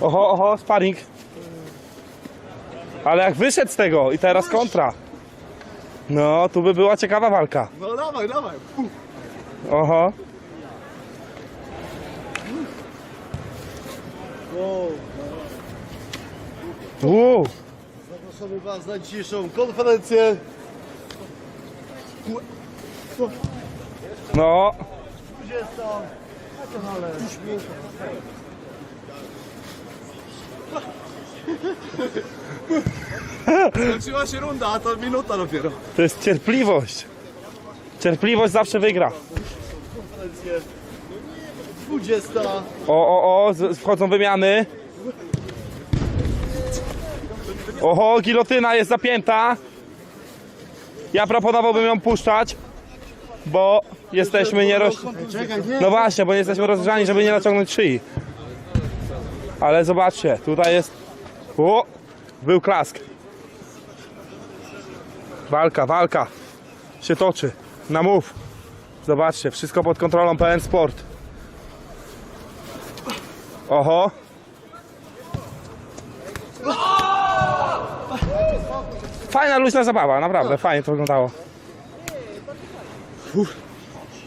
Oho, oho, sparring. Ale jak wyszedł z tego i teraz kontra. No, tu by była ciekawa walka. No dawaj, dawaj. Oho. Wow. Zapraszamy Was na dzisiejszą konferencję. No, 20 na kanale Uśmiech. Skończyła się runda, a to minuta dopiero. to jest cierpliwość. Cierpliwość zawsze wygra. Konferencję 20. O, o, o, z- wchodzą wymiany. Oho, gilotyna jest zapięta. Ja proponowałbym ją puszczać, bo jesteśmy nie roz... Czekaj, nie. No właśnie, bo nie jesteśmy rozgrzani, żeby nie naciągnąć szyi. Ale zobaczcie, tutaj jest... O, był klask. Walka, walka się toczy. Na mów. Zobaczcie, wszystko pod kontrolą PN Sport. Oho. Fajna, luźna zabawa, naprawdę, fajnie to wyglądało.